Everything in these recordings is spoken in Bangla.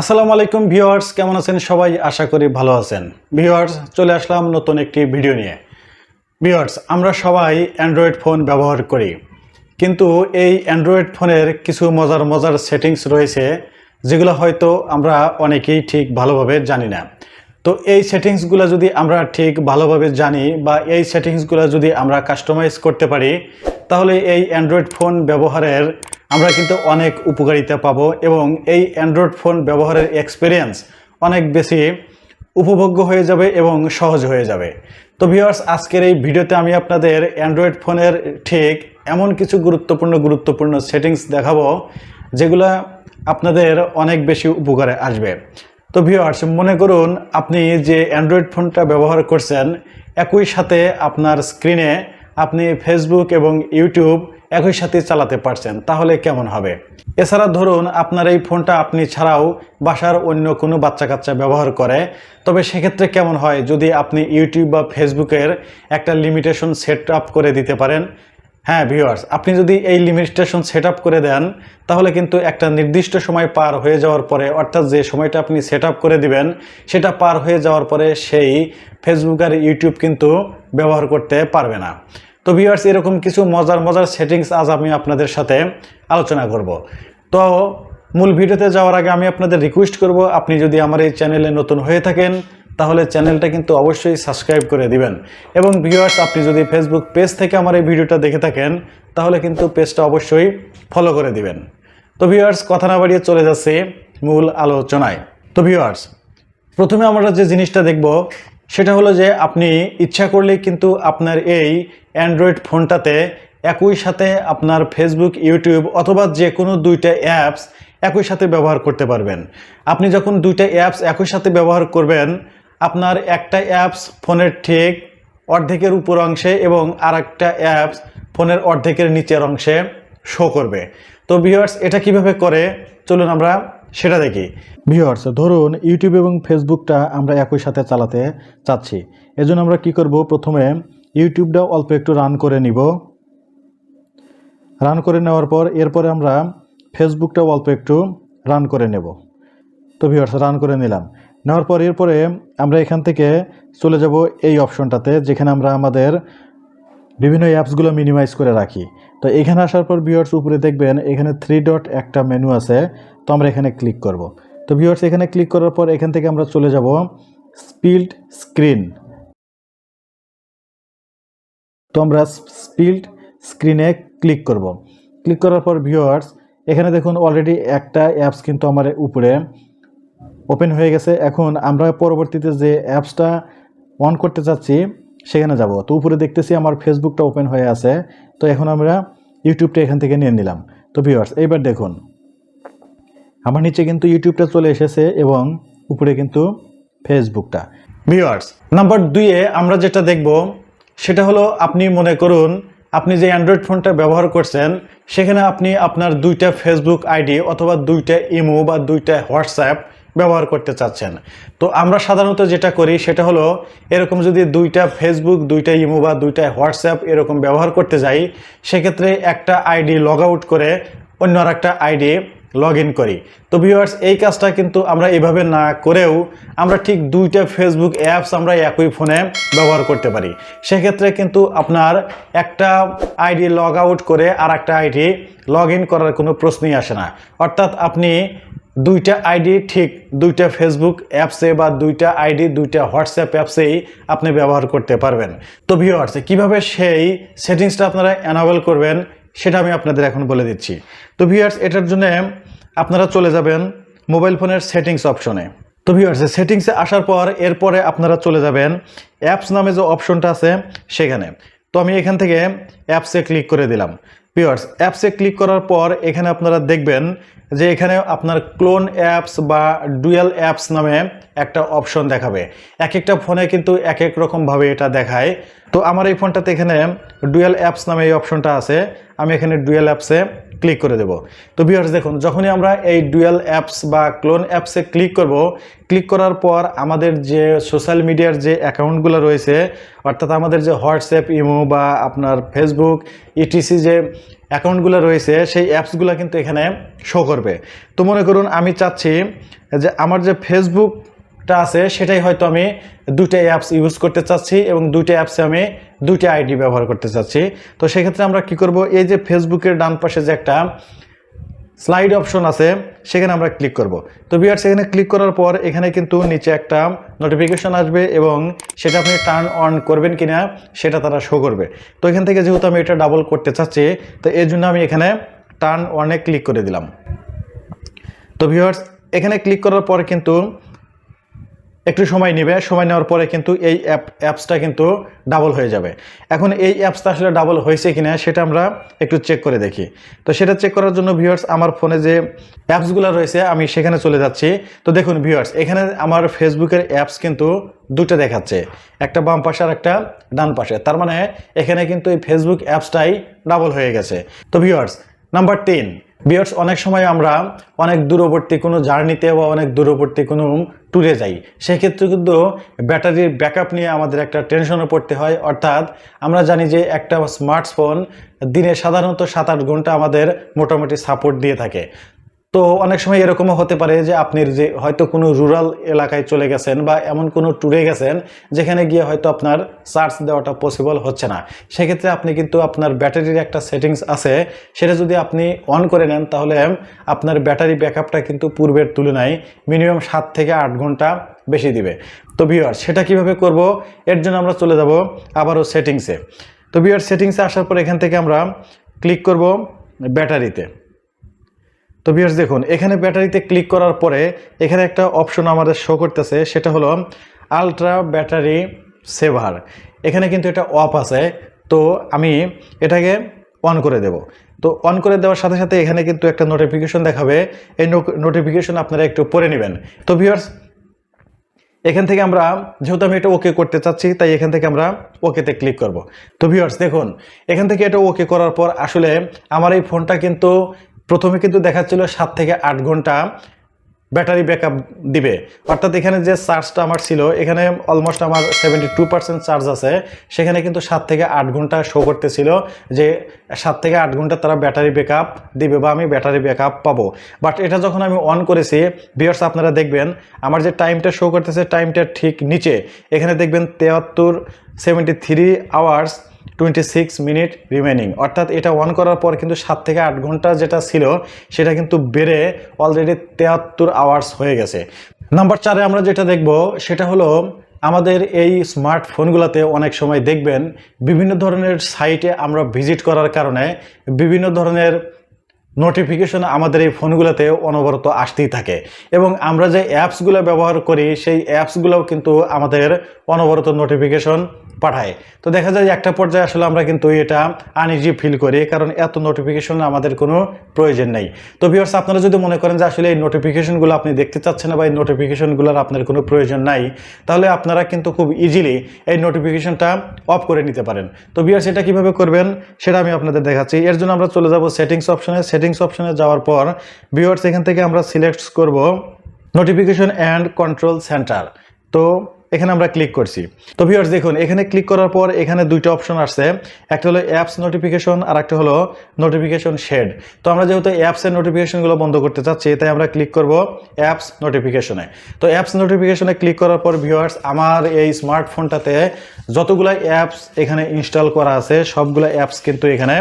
আসসালামু আলাইকুম ভিউয়ার্স, কেমন আছেন সবাই? আশা করি ভালো আছেন। ভিউয়ার্স, চলে আসলাম নতুন একটি ভিডিও নিয়ে। ভিউয়ার্স, আমরা সবাই অ্যান্ড্রয়েড ফোন ব্যবহার করি। কিন্তু এই অ্যান্ড্রয়েড ফোনের কিছু মজার মজার সেটিংস রয়েছে, যেগুলো হয়তো আমরা অনেকেই ঠিক ভালোভাবে জানি না। তো এই সেটিংসগুলো যদি আমরা ঠিক ভালোভাবে জানি বা এই সেটিংসগুলো যদি আমরা কাস্টমাইজ করতে পারি, তাহলে এই অ্যান্ড্রয়েড ফোন ব্যবহারের আমরা কিন্তু অনেক উপকারিতা পাবো এবং এই অ্যান্ড্রয়েড ফোন ব্যবহারের এক্সপিরিয়েন্স অনেক বেশি উপভোগ্য হয়ে যাবে এবং সহজ হয়ে যাবে। তো ভিউয়ার্স আজকের এই ভিডিওতে আমি আপনাদের অ্যান্ড্রয়েড ফোনের ঠিক এমন কিছু গুরুত্বপূর্ণ গুরুত্বপূর্ণ সেটিংস দেখাবো যেগুলো আপনাদের অনেক বেশি উপকারে আসবে। তো ভিউয়ার্স মনে করুন আপনি যে অ্যান্ড্রয়েড ফোনটা ব্যবহার করছেন, একই সাথে আপনার স্ক্রিনে আপনি ফেসবুক এবং ইউটিউব একই সাথে চালাতে পারছেন, তাহলে কেমন হবে? এছাড়া ধরুন, আপনার এই ফোনটা আপনি ছাড়াও বাসার অন্য কোনো বাচ্চা কাচ্চা ব্যবহার করে, তবে সেক্ষেত্রে কেমন হয় যদি আপনি ইউটিউব বা ফেসবুকের একটা লিমিটেশন সেট আপ করে দিতে পারেন? হ্যাঁ ভিউয়ার্স আপনি যদি এই লিমিটেশন সেট আপ করে দেন, তাহলে কিন্তু একটা নির্দিষ্ট সময় পার হয়ে যাওয়ার পরে, অর্থাৎ যে সময়টা আপনি সেট করে দিবেন, সেটা পার হয়ে যাওয়ার পরে সেই ফেসবুক আর ইউটিউব কিন্তু ব্যবহার করতে পারবে না। তো ভিউয়ার্স এরকম কিছু মজার মজার সেটিংস আজ আমি আপনাদের সাথে আলোচনা করব। তো মূল ভিডিওতে যাওয়ার আগে আমি আপনাদের রিকোয়েস্ট করব, আপনি যদি আমার এই চ্যানেলে নতুন হয়ে থাকেন, তাহলে চ্যানেলটা কিন্তু অবশ্যই সাবস্ক্রাইব করে দিবেন। এবং ভিউয়ার্স আপনি যদি ফেসবুক পেজ থেকে আমার এই ভিডিওটা দেখে থাকেন, তাহলে কিন্তু পেজটা অবশ্যই ফলো করে দিবেন। তো ভিউয়ার্স কথা না বাড়িয়ে চলে যাচ্ছে মূল আলোচনায়। তো ভিউয়ার্স প্রথমে আমরা যে জিনিসটা দেখব সেটা হলো যে আপনি ইচ্ছা করলেই কিন্তু আপনার এই অ্যান্ড্রয়েড ফোনটাতে একই সাথে আপনার ফেসবুক, ইউটিউব অথবা যে কোনো দুইটা অ্যাপস একই সাথে ব্যবহার করতে পারবেন। আপনি যখন দুইটা অ্যাপস একই সাথে ব্যবহার করবেন, আপনার একটা অ্যাপস ফোনের ঠিক অর্ধেকের উপর অংশে এবং আর একটা অ্যাপস ফোনের অর্ধেকের নিচের অংশে শো করবে। তো ভিউয়ার্স এটা কীভাবে করে? চলুন আমরা সেটা দেখি। ভিউয়ার্স, ধরুন ইউটিউব এবং ফেসবুকটা আমরা একই সাথে চালাতে চাচ্ছি। এজন্য আমরা কি করব? প্রথমে ইউটিউবটা অল্প একটু রান করে নিব। রান করে নেওয়ার পর এরপরে আমরা ফেসবুকটা অল্প একটু রান করে নেব। তো ভিউয়ার্স, রান করে নিলাম। নেওয়ার পর এরপরে আমরা এখান থেকে চলে যাব এই অপশনটাতে, যেখানে আমরা আমাদের বিভিন্ন অ্যাপসগুলো মিনিমাইজ করে রাখি। তো এখানে আসার পর ভিউয়ার্স উপরে দেখবেন, এখানে থ্রি ডট একটা মেনু আছে, তো আমরা এখানে ক্লিক করব। তো ভিউয়ার্স এখানে ক্লিক করার পর এখান থেকে আমরা চলে যাব স্পিল্ড স্ক্রিন তো আমরা স্পিল্ড স্ক্রিনে ক্লিক করব। ক্লিক করার পর ভিউয়ার্স এখানে দেখুন অলরেডি একটা অ্যাপস কিন্তু আমার উপরে ওপেন হয়ে গেছে। এখন আমরা পরবর্তীতে যে অ্যাপসটা অন করতে চাচ্ছি, সেখানে যাব। তো উপরে দেখতেছি আমার ফেসবুকটা ওপেন হয়ে আছে। তো এখন আমরা ইউটিউবটা এখান থেকে নিয়ে নিলাম। তো ভিউয়ার্স এইবার দেখুন। আমার নিচে কিন্তু ইউটিউবটা চলে এসেছে এবং উপরে কিন্তু ফেসবুকটা ভিউয়ার্স নাম্বার দুইয়ে আমরা যেটা দেখব, সেটা হলো আপনি মনে করুন, আপনি যে অ্যান্ড্রয়েড ফোনটা ব্যবহার করছেন, সেখানে আপনি আপনার দুইটা ফেসবুক আইডি অথবা দুইটা ইমো বা দুইটা হোয়াটসঅ্যাপ ব্যবহার করতে চাচ্ছেন। তো আমরা সাধারণত যেটা করি সেটা হলো, এরকম যদি দুইটা ফেসবুক দুইটা ইমো বা দুইটা হোয়াটসঅ্যাপ এরকম ব্যবহার করতে যাই, সেক্ষেত্রে একটা আইডি লগ আউট করে অন্য আর একটা আইডি লগ ইন করি। তো ভিউয়ার্স এই কাজটা কিন্তু আমরা এভাবে না করেও আমরা ঠিক দুইটা ফেসবুক অ্যাপস আমরা একই ফোনে ব্যবহার করতে পারি। সেক্ষেত্রে কিন্তু আপনার একটা আইডি লগ আউট করে আর একটা আইডি লগ ইন করার কোনো প্রশ্নই আসে না। অর্থাৎ আপনি দুইটা আইডি ঠিক দুইটা ফেসবুক অ্যাপসে বা দুইটা আইডি, দুইটা হোয়াটসঅ্যাপ অ্যাপসেই আপনি ব্যবহার করতে পারবেন। তো ভিউয়ার্স কীভাবে সেই সেটিংসটা আপনারা অ্যানাবেল করবেন সেটা আমি আপনাদের এখন বলে দিচ্ছি। তো ভিউয়ার্স এটার জন্য আপনারা চলে যাবেন মোবাইল ফোনের সেটিংস অপশনে তো ভিউয়ার্স সেটিংসে আসার পর এরপরে আপনারা চলে যাবেন অ্যাপস নামে যে অপশনটা আছে সেখানে। তো আমি এখান থেকে অ্যাপসে ক্লিক করে দিলাম। পিওর্স অ্যাপসে ক্লিক করার পর এখানে আপনারা দেখবেন যে এখানে আপনার ক্লোন অ্যাপস বা ডুয়েল অ্যাপস নামে একটা অপশন দেখাবে। এক একটা ফোনে কিন্তু এক এক রকমভাবে এটা দেখায়। তো আমার এই ফোনটাতে এখানে ডুয়েল অ্যাপস নামে এই অপশনটা আছে। আমি এখানে ডুয়েল অ্যাপসে ক্লিক করে দেব। তো ভিউয়ার্স দেখুন, যখনই আমরা এই ডুয়েল অ্যাপস বা ক্লোন অ্যাপসে ক্লিক করব ক্লিক করার পর আমাদের যে সোশ্যাল মিডিয়ার যে অ্যাকাউন্টগুলো রয়েছে, অর্থাৎ আমাদের যে হোয়াটসঅ্যাপ ইমো বা আপনার ফেসবুক ইটিসি যে অ্যাকাউন্টগুলো রয়েছে, সেই অ্যাপসগুলো কিন্তু এখানে শো করবে। তো মনে করুন, আমি চাচ্ছি যে আমার যে ফেসবুকটা আছে, সেটাই হয়তো আমি দুইটা অ্যাপস ইউজ করতে চাচ্ছি এবং দুইটা অ্যাপসে আমি দুইটা আইডি ব্যবহার করতে চাচ্ছি। তো সেক্ষেত্রে আমরা কি করব? এই যে ফেসবুকের ডান পাশে যে একটা স্লাইড অপশন আছে, সেখানে আমরা ক্লিক করব। তো বিয়ার সেখানে ক্লিক করার পর এখানে কিন্তু নিচে একটা নোটিফিকেশন আসবে এবং সেটা আপনি টার্ন অন করবেন কিনা, সেটা তারা শো করবে। তো এখান থেকে যেহেতু আমি এটা ডাবল করতে চাচ্ছি, তো এর জন্য আমি এখানে টার্ন অনে ক্লিক করে দিলাম। তো ভিউয়ার্স এখানে ক্লিক করার পর কিন্তু একটু সময় নেবে, সময় নেওয়ার পরে কিন্তু এই অ্যাপ অ্যাপসটা কিন্তু ডাবল হয়ে যাবে। এখন এই অ্যাপসটা আসলে ডাবল হয়েছে কিনা সেটা আমরা একটু চেক করে দেখি। তো সেটা চেক করার জন্য ভিউয়ার্স আমার ফোনে যে অ্যাপসগুলো রয়েছে, আমি সেখানে চলে যাচ্ছি। তো দেখুন ভিউয়ার্স এখানে আমার ফেসবুকের অ্যাপস কিন্তু দুটো দেখাচ্ছে। একটা বাম পাশে আর একটা ডান পাশে। তার মানে এখানে কিন্তু এই ফেসবুক অ্যাপসটাই ডাবল হয়ে গেছে। তো ভিউয়ার্স নাম্বার টেন বিয়ার্স অনেক সময় আমরা অনেক দূরবর্তী কোনো জার্নিতে বা অনেক দূরবর্তী কোনো ট্যুরে যাই। সেক্ষেত্রে কিন্তু ব্যাটারির ব্যাকআপ নিয়ে আমাদের একটা টেনশনও পড়তে হয়। অর্থাৎ আমরা জানি যে একটা স্মার্টফোন দিনে সাধারণত সাত আট ঘণ্টা আমাদের মোটামুটি সাপোর্ট দিয়ে থাকে। তো অনেক সময় এরকমও হতে পারে যে আপনি যে হয়তো কোনো রুরাল এলাকায় চলে গেছেন বা এমন কোনো ট্যুরে গেছেন, যেখানে গিয়ে হয়তো আপনার চার্জ দেওয়াটা পসিবল হচ্ছে না। সেক্ষেত্রে আপনি কিন্তু আপনার ব্যাটারির একটা সেটিংস আছে, সেটা যদি আপনি অন করে নেন, তাহলে আপনার ব্যাটারি ব্যাকআপটা কিন্তু পূর্বের তুলনায় মিনিমাম সাত থেকে আট ঘণ্টা বেশি দিবে। তো ভিওয়ার সেটা কীভাবে করব? এর জন্য আমরা চলে যাব আবারও সেটিংসে তো ভিওয়ার সেটিংসে আসার পর এখান থেকে আমরা ক্লিক করব ব্যাটারিতে তো ভিউয়ার্স দেখুন, এখানে ব্যাটারিতে ক্লিক করার পরে এখানে একটা অপশন আমাদের শো করতেছে, সেটা হলো আলট্রা ব্যাটারি সেভার এখানে কিন্তু এটা অফ আছে, তো আমি এটাকে অন করে দেব। তো অন করে দেওয়ার সাথে সাথে এখানে কিন্তু একটা নোটিফিকেশন দেখাবে, এই নোটিফিকেশন আপনারা একটু পড়ে নেবেন। তো ভিউয়ার্স এখান থেকে আমরা, যেহেতু আমি এটা ওকে করতে চাচ্ছি, তাই এখান থেকে আমরা ওকেতে ক্লিক করব। তো ভিউয়ার্স দেখুন, এখান থেকে এটা ওকে করার পর আসলে আমার এই ফোনটা কিন্তু প্রথমে কিন্তু দেখাচ্ছিল সাত থেকে আট ঘণ্টা ব্যাটারি ব্যাকআপ দিবে। অর্থাৎ এখানে যে চার্জটা আমার ছিল, এখানে অলমোস্ট আমার সেভেন্টি টু পার্সেন্ট চার্জ আছে। সেখানে কিন্তু সাত থেকে আট ঘণ্টা শো করতেছিল যে সাত থেকে আট ঘণ্টা তারা ব্যাটারি ব্যাকআপ দিবে বা আমি ব্যাটারি ব্যাকআপ পাবো। বাট এটা যখন আমি অন করেছি বিয়ার্স আপনারা দেখবেন, আমার যে টাইমটা শো করতেছে টাইমটা ঠিক নিচে। এখানে দেখবেন তেয়াত্তর seventy three hours twenty six minute remaining অর্থাৎ এটা অন করার পর কিন্তু সাত থেকে আট ঘণ্টা যেটা ছিল, সেটা কিন্তু বেড়ে অলরেডি তেয়াত্তর আওয়ার্স হয়ে গেছে। নাম্বার চারে আমরা যেটা দেখব, সেটা হলো আমাদের এই স্মার্টফোনগুলোতে অনেক সময় দেখবেন, বিভিন্ন ধরনের সাইটে আমরা ভিজিট করার কারণে বিভিন্ন ধরনের নোটিফিকেশন আমাদের এই ফোনগুলোতে অনবরত আসতেই থাকে। এবং আমরা যে অ্যাপসগুলো ব্যবহার করি, সেই অ্যাপসগুলোও কিন্তু আমাদের অনবরত নোটিফিকেশন পাঠায়। তো দেখা যায় একটা পর্যায়ে আসলে আমরা কিন্তু এটা আনইজি ফিল করি, কারণ এত নোটিফিকেশন আমাদের কোনো প্রয়োজন নেই। তো ভিউয়ার্স আপনারা যদি মনে করেন যে আসলে এই নোটিফিকেশনগুলো আপনি দেখতে চাচ্ছেন না বা এই নোটিফিকেশনগুলোর আপনার কোনো প্রয়োজন নাই, তাহলে আপনারা কিন্তু খুব ইজিলি এই নোটিফিকেশনটা অফ করে নিতে পারেন। তো ভিউয়ার্স এটা কীভাবে করবেন সেটা আমি আপনাদের দেখাচ্ছি। এর জন্য আমরা চলে যাব সেটিংস অপশনে সেটিংস অপশনে যাওয়ার পর ভিউয়ার্স এখান থেকে আমরা সিলেক্ট করব নোটিফিকেশন অ্যান্ড কন্ট্রোল সেন্টার তো এখানে আমরা ক্লিক করছি। তো ভিউয়ার্স দেখুন, এখানে ক্লিক করার পর এখানে দুইটা অপশন আসছে। একটা হলো অ্যাপস নোটিফিকেশন আর একটা হলো নোটিফিকেশন শেড তো আমরা যেহেতু অ্যাপসের নোটিফিকেশনগুলো বন্ধ করতে চাচ্ছি, তাই আমরা ক্লিক করব অ্যাপস নোটিফিকেশনে তো অ্যাপস নোটিফিকেশনে ক্লিক করার পর ভিউয়ার্স আমার এই স্মার্টফোনটাতে যতগুলো অ্যাপস এখানে ইনস্টল করা আছে, সবগুলো অ্যাপস কিন্তু এখানে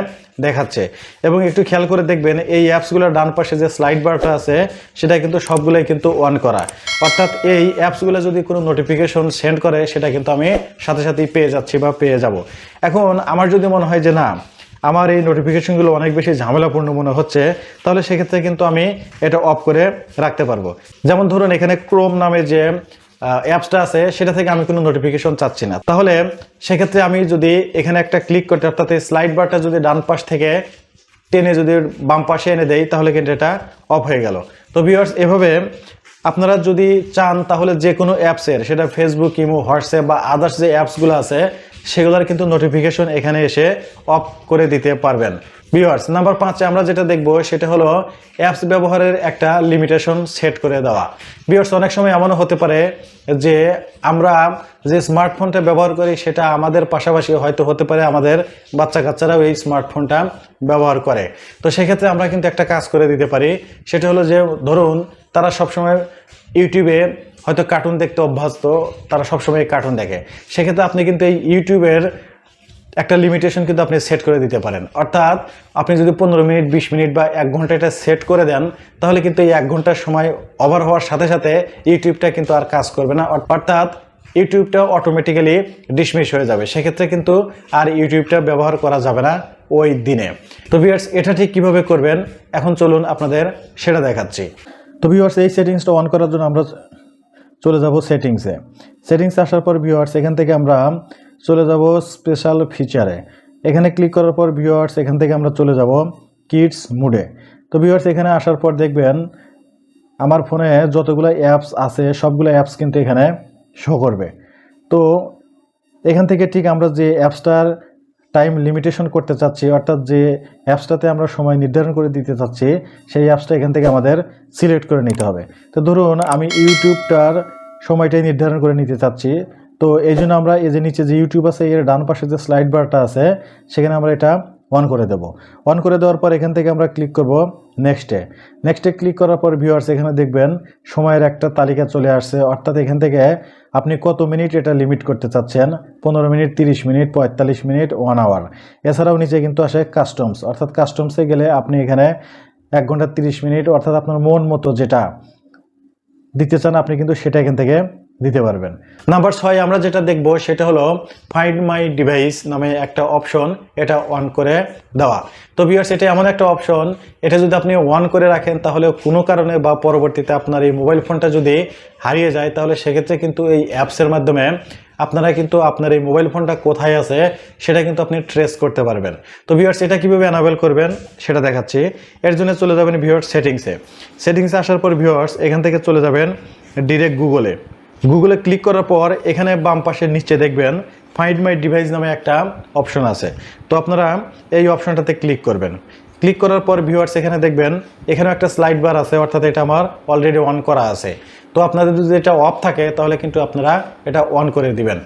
দেখাচ্ছে। এবং একটু খেয়াল করে দেখবেন, এই অ্যাপসগুলোর ডান পাশে যে স্লাইড বারটা আছে, সেটা কিন্তু সবগুলোই কিন্তু অন করা। অর্থাৎ এই অ্যাপসগুলো যদি কোনো নোটিফিকেশন সেন্ড করে, সেটা কিন্তু আমি সাথে সাথেই পেয়ে যাচ্ছি বা পেয়ে যাব। এখন আমার যদি মনে হয় যে না, আমার এই নোটিফিকেশনগুলো অনেক বেশি ঝামেলাপূর্ণ মনে হচ্ছে, তাহলে সেক্ষেত্রে কিন্তু আমি এটা অফ করে রাখতে পারব। যেমন ধরুন, এখানে ক্রোম নামে যে অ্যাপসটা আছে, সেটা থেকে আমি কোনো নোটিফিকেশন চাচ্ছি না। তাহলে সেক্ষেত্রে আমি যদি এখানে একটা ক্লিক করতে, অর্থাৎ স্লাইড বারটা যদি ডান পাশ থেকে টেনে যদি বাম পাশে এনে দেই, তাহলে কিন্তু এটা অফ হয়ে গেল। তো ভিওর্স এভাবে আপনারা যদি চান, তাহলে যে কোনো অ্যাপসের সেটা ফেসবুক ইমো হোয়াটসঅ্যাপ বা আদার্স যে অ্যাপসগুলো আছে সেগুলোর কিন্তু নোটিফিকেশন এখানে এসে অফ করে দিতে পারবেন। ভিউয়ার্স নাম্বার পাঁচে আমরা যেটা দেখব সেটা হলো অ্যাপস ব্যবহারের একটা লিমিটেশন সেট করে দেওয়া। ভিউয়ার্স অনেক সময় এমনও হতে পারে যে আমরা যে স্মার্টফোনটা ব্যবহার করি সেটা আমাদের পাশাপাশি হয়তো হতে পারে আমাদের বাচ্চা কাচ্চারাও এই স্মার্টফোনটা ব্যবহার করে। তো সেক্ষেত্রে আমরা কিন্তু একটা কাজ করে দিতে পারি। সেটা হলো যে ধরুন তারা সবসময় ইউটিউবে হয়তো কার্টুন দেখতে অভ্যস্ত, তারা সবসময় কার্টুন দেখে। সেক্ষেত্রে আপনি কিন্তু এই ইউটিউবের একটা লিমিটেশন কিন্তু আপনি সেট করে দিতে পারেন। অর্থাৎ আপনি যদি পনেরো মিনিট, বিশ মিনিট বা এক ঘণ্টা এটা সেট করে দেন, তাহলে কিন্তু এই এক ঘণ্টার সময় ওভার হওয়ার সাথে সাথে ইউটিউবটা কিন্তু আর কাজ করবে না। অর্থাৎ ইউটিউবটা অটোমেটিক্যালি ডিসমিস হয়ে যাবে। সেক্ষেত্রে কিন্তু আর ইউটিউবটা ব্যবহার করা যাবে না ওই দিনে। তো ভিউয়ার্স এটা ঠিক কীভাবে করবেন? এখন চলুন আপনাদের সেটা দেখাচ্ছি। তো ভিউয়ার্স এই সেটিংসটা অন করার জন্য আমরা চলে যাব সেটিংসে সেটিংস আসার পর ভিউয়ার্স এখান থেকে আমরা চলে যাব স্পেশাল ফিচারে এখানে ক্লিক করার পর ভিউয়ার্স এখান থেকে আমরা চলে যাব কিডস মুডে তো ভিউয়ার্স এখানে আসার পর দেখবেন, আমার ফোনে যতগুলো অ্যাপস আছে, সবগুলো অ্যাপস কিন্তু এখানে শো করবে। তো এখান থেকে ঠিক আমরা যে অ্যাপসটার টাইম লিমিটেশন করতে চাচ্ছি, অর্থাৎ যে অ্যাপসটাতে আমরা সময় নির্ধারণ করে দিতে চাচ্ছি, সেই অ্যাপসটা এখান থেকে আমাদের সিলেক্ট করে নিতে হবে। তো ধরুন, আমি ইউটিউবটার সময়টাই নির্ধারণ করে নিতে চাচ্ছি। তো এই জন্য আমরা এই যে নিচে যে ইউটিউব আছে, এর ডান পাশে যে স্লাইড বারটা আছে, সেখানে আমরা এটা অন করে দেব। অন করে দেওয়ার পর এখান থেকে আমরা ক্লিক করব নেক্সটে নেক্সটে ক্লিক করার পর ভিউয়ার্স এখানে দেখবেন সময়ের একটা তালিকা চলে আসছে। অর্থাৎ এখান থেকে আপনি কত মিনিট এটা লিমিট করতে চাচ্ছেন? পনেরো মিনিট তিরিশ মিনিট পঁয়তাল্লিশ মিনিট ওয়ান আওয়ার এছাড়াও নিচে কিন্তু আসে কাস্টমস অর্থাৎ কাস্টমসে গেলে আপনি এখানে এক ঘণ্টা তিরিশ মিনিট অর্থাৎ আপনার মন মতো যেটা দিতে চান আপনি কিন্তু সেটা এখান থেকে দিতে পারবেন। নাম্বার ছয় আমরা যেটা দেখব সেটা হলো ফাইন্ড মাই ডিভাইস নামে একটা অপশন এটা অন করে দেওয়া। তো ভিউয়ার্স এটা এমন একটা অপশন এটা যদি আপনি অন করে রাখেন তাহলে কোনো কারণে বা পরবর্তীতে আপনার এই মোবাইল ফোনটা যদি হারিয়ে যায়, তাহলে সেক্ষেত্রে কিন্তু এই অ্যাপসের মাধ্যমে আপনারা কিন্তু আপনার এই মোবাইল ফোনটা কোথায় আছে সেটা কিন্তু আপনি ট্রেস করতে পারবেন। তো ভিউয়ার্স এটা কীভাবে অ্যানাবেল করবেন সেটা দেখাচ্ছি। এর জন্য চলে যাবেন ভিউয়ার্স সেটিংসে সেটিংসে আসার পর ভিউয়ার্স এখান থেকে চলে যাবেন ডিরেক্ট গুগলে গুগলে ক্লিক করার পর এখানে বাম পাশের নিচে দেখবেন ফাইন্ড মাই ডিভাইস নামে একটা অপশন আছে। তো আপনারা এই অপশনটাতে ক্লিক করবেন। ক্লিক করার পর ভিউয়ার্স এখানে দেখবেন এখানে একটা স্লাইড বার আছে, অর্থাৎ এটা আমার অলরেডি অন করা আছে। তো আপনাদের যদি এটা অফ থাকে, তাহলে কিন্তু আপনারা এটা অন করে দিবেন।